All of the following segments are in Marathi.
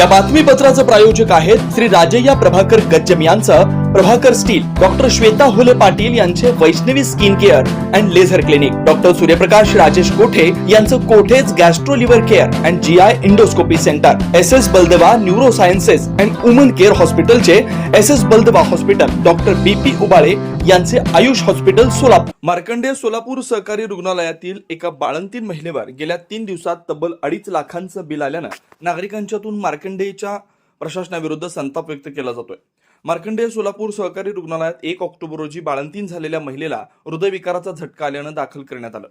या बातमीपत्राचं प्रायोजक आहेत श्री राजय्या प्रभाकर गज्जम यांचं. प्रभाकर स्टील डॉक्टर श्वेता हुले पाटील यांचे Vaishnavi skin care and laser clinic. Doctor Suryaprakash Rajesh Kothe यांचं Kothe's gastro liver care and G I endoscopy centre. S S Baldeva neuro sciences and woman care हॉस्पिटलचे S S Baldeva hospital. Doctor B P Ubale यांचे आयुष हॉस्पिटल सोलापूर. मार्कंडेय सोलापूर सहकारी रुग्णालयातील एका बाळंतीन महिलेवर गेल्या तीन दिवसात तब्बल अडीच लाखांचं बिल आल्यानं नागरिकांच्यातून मार्कंडेयच्या प्रशासनाविरुद्ध संताप व्यक्त केला जातोय. मार्कंडेय सोलापूर सहकारी रुग्णालयात एक ऑक्टोबर रोजी बाळंतीन झालेल्या महिलेला हृदयविकाराचा झटका आल्यानं दाखल करण्यात आलं.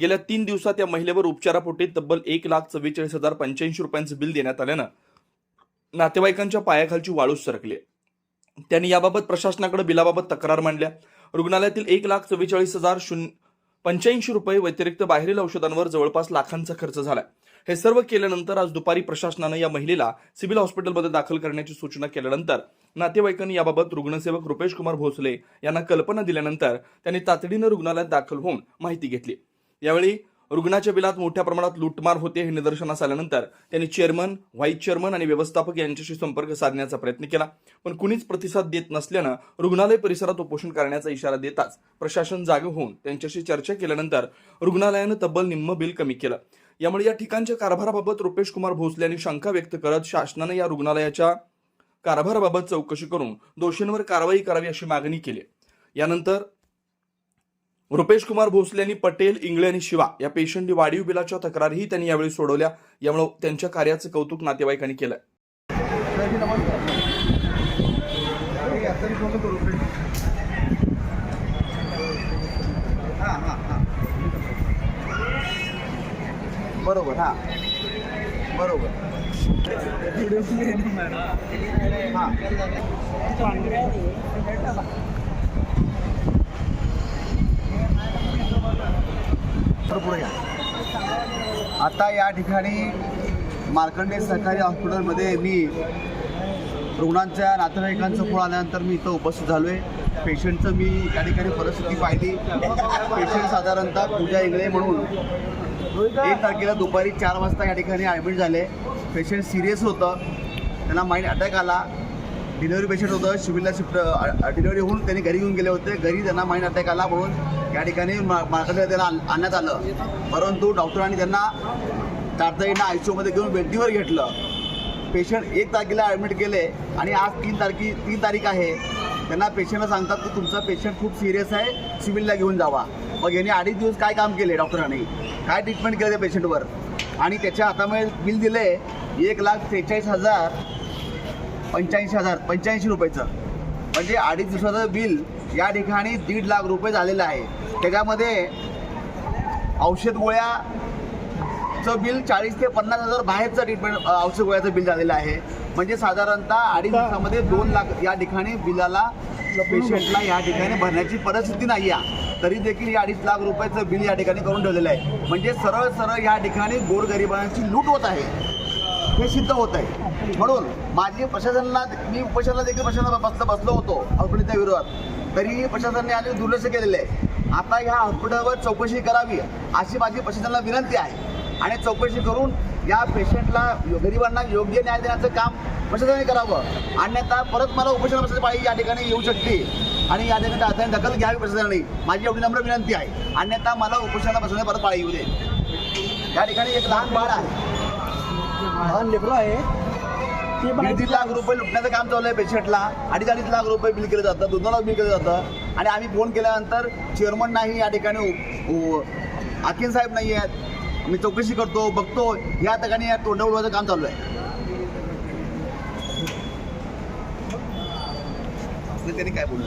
गेल्या तीन दिवसात या महिलेवर उपचारापोटी तब्बल एक लाख चव्वेचाळीस हजार पंच्याऐंशी रुपयांचं बिल देण्यात आल्यानं नातेवाईकांच्या पायाखालची वाळूच सरकली. त्यांनी याबाबत प्रशासनाकडे बिलाबाबत तक्रार मांडल्या. रुग्णालयातील एक लाख चव्वेचाळीस हजार शून्य पंच्याऐंशी रुपये व्यतिरिक्त बाहेरील औषधांवर जवळपास लाखांचा खर्च झालाय. हे सर्व केल्यानंतर आज दुपारी प्रशासनानं या महिलेला सिव्हिल हॉस्पिटलमध्ये दाखल करण्याची सूचना केल्यानंतर नातेवाईकांनी याबाबत रुग्णसेवक रुपेश कुमार भोसले यांना कल्पना दिल्यानंतर त्यांनी तातडीनं रुग्णालयात दाखल होऊन माहिती घेतली. यावेळी रुग्णाच्या बिलात मोठ्या प्रमाणात लूटमार होते हे निदर्शनास आल्यानंतर त्यांनी चेअरमन व्हाईस चेअरमन आणि व्यवस्थापक यांच्याशी संपर्क साधण्याचा प्रयत्न केला. पण कुणीच प्रतिसाद देत नसल्यानं रुग्णालय परिसरात उपोषण करण्याचा इशारा देताच प्रशासन जागं होऊन त्यांच्याशी चर्चा केल्यानंतर रुग्णालयानं तब्बल निम्म बिल कमी केलं. यामुळे या ठिकाणच्या कारभाराबाबत रुपेश कुमार भोसले यांनी शंका व्यक्त करत शासनानं या रुग्णालयाच्या कारभाराबाबत चौकशी करून दोषींवर कारवाई करावी अशी मागणी केली. यानंतर रुपेश कुमार भोसले यांनी पटेल इंगळे आणि शिवा या पेशंटनी वाढीव बिलाच्या तक्रारही त्यांनी यावेळी सोडवल्या. यामुळे त्यांच्या कार्याचं कौतुक नातेवाईकांनी केलं बरोबर हां. बरोबर. हां. आता या ठिकाणी मार्कंडे सरकारी हॉस्पिटलमध्ये मी रुग्णांच्या नातेवाईकांचं फोन आल्यानंतर मी इथं उपस्थित झालो आहे पेशंटचं मी या ठिकाणी परिस्थिती पाहिली. पेशंट साधारणतः पूजा इंगळे म्हणून एक तारखेला दुपारी चार वाजता या ठिकाणी ॲडमिट झाले. पेशंट सिरियस होतं. त्यांना माइंड अटॅक आला. डिलिव्हरी पेशंट होतं सिव्हिलला शिफ्ट डिलिव्हरी होऊन त्यांनी घरी घेऊन गेले होते. घरी त्यांना माइंड अटॅक आला म्हणून या ठिकाणी मा- त्यांना आण- आणण्यात आलं. परंतु डॉक्टरांनी त्यांना तातडीनं आय सी यूमध्ये घेऊन बेडीवर घेतलं. पेशंट एक तारखेला ॲडमिट केले आणि आज तीन तारखे तीन तारीख आहे. त्यांना पेशंटला सांगतात की तुमचा पेशंट खूप सिरियस आहे सिव्हिलला घेऊन जावा. मग यांनी अडीच दिवस काय काम केले डॉक्टरांनी? काय ट्रीटमेंट केलं त्या पेशंटवर आणि त्याच्या हातामध्ये बिल दिले एक लाख त्रेचाळीस हजार पंच्याऐंशी हजार पंच्याऐंशी रुपयाचं. म्हणजे अडीच दिवसाचं बिल या ठिकाणी दीड लाख रुपये झालेलं आहे. त्याच्यामध्ये औषध गोळ्याचं बिल चाळीस ते पन्नास हजार बाहेरचं ट्रीटमेंट औषध गोळ्याचं बिल झालेलं आहे. म्हणजे साधारणतः अडीच दिवसामध्ये दोन लाख या ठिकाणी बिलाला पेशंटला या ठिकाणी भरण्याची परिस्थिती नाही आहे. तरी देखील या अडीच लाख रुपयाचं बिल या ठिकाणी करून ठेवलेलं आहे. म्हणजे सरळ सरळ या ठिकाणी गोरगरिबांची लूट होत आहे. हे सिद्ध होत आहे. म्हणून माझी प्रशासनाला मी उपोषणाला देखील प्रशासनाला बसलो बसलो होतो हॉस्पिटलच्या विरोधात. तरीही प्रशासनाने आधी दुर्लक्ष केलेलं आहे. आता ह्या हॉस्पिटलवर चौकशी करावी अशी माझी प्रशासनाला विनंती आहे. आणि चौकशी करून या पेशंटला गरिबांना योग्य न्याय देण्याचं काम प्रशासनाने करावं. अन्यथा परत मला उपोषण बसायची पाळी या ठिकाणी येऊ शकते. आणि या ठिकाणी आता दखल घ्यावी प्रशासनाने. माझी एवढी नम्र विनंती आहे. अन्यथा मला उपोषणाला बसण्याची परत पाळी येऊ दे. या ठिकाणी एक लहान बाळ आहे. लहान लेकरं आहे. ते पण दीड लाख रुपये लुटण्याचं काम चालू आहे पेशंटला. अडीच अडीच लाख रुपये बिल केलं जातं दोन लाख बिल केलं जातं. आणि आम्ही फोन केल्यानंतर चेअरमन नाही या ठिकाणी हाकीम साहेब नाही आहेत. मी चौकशी करतो बघतो. या ठिकाणी या तोंड उडवायचं काम चालू आहे. त्यांनी काय बोललं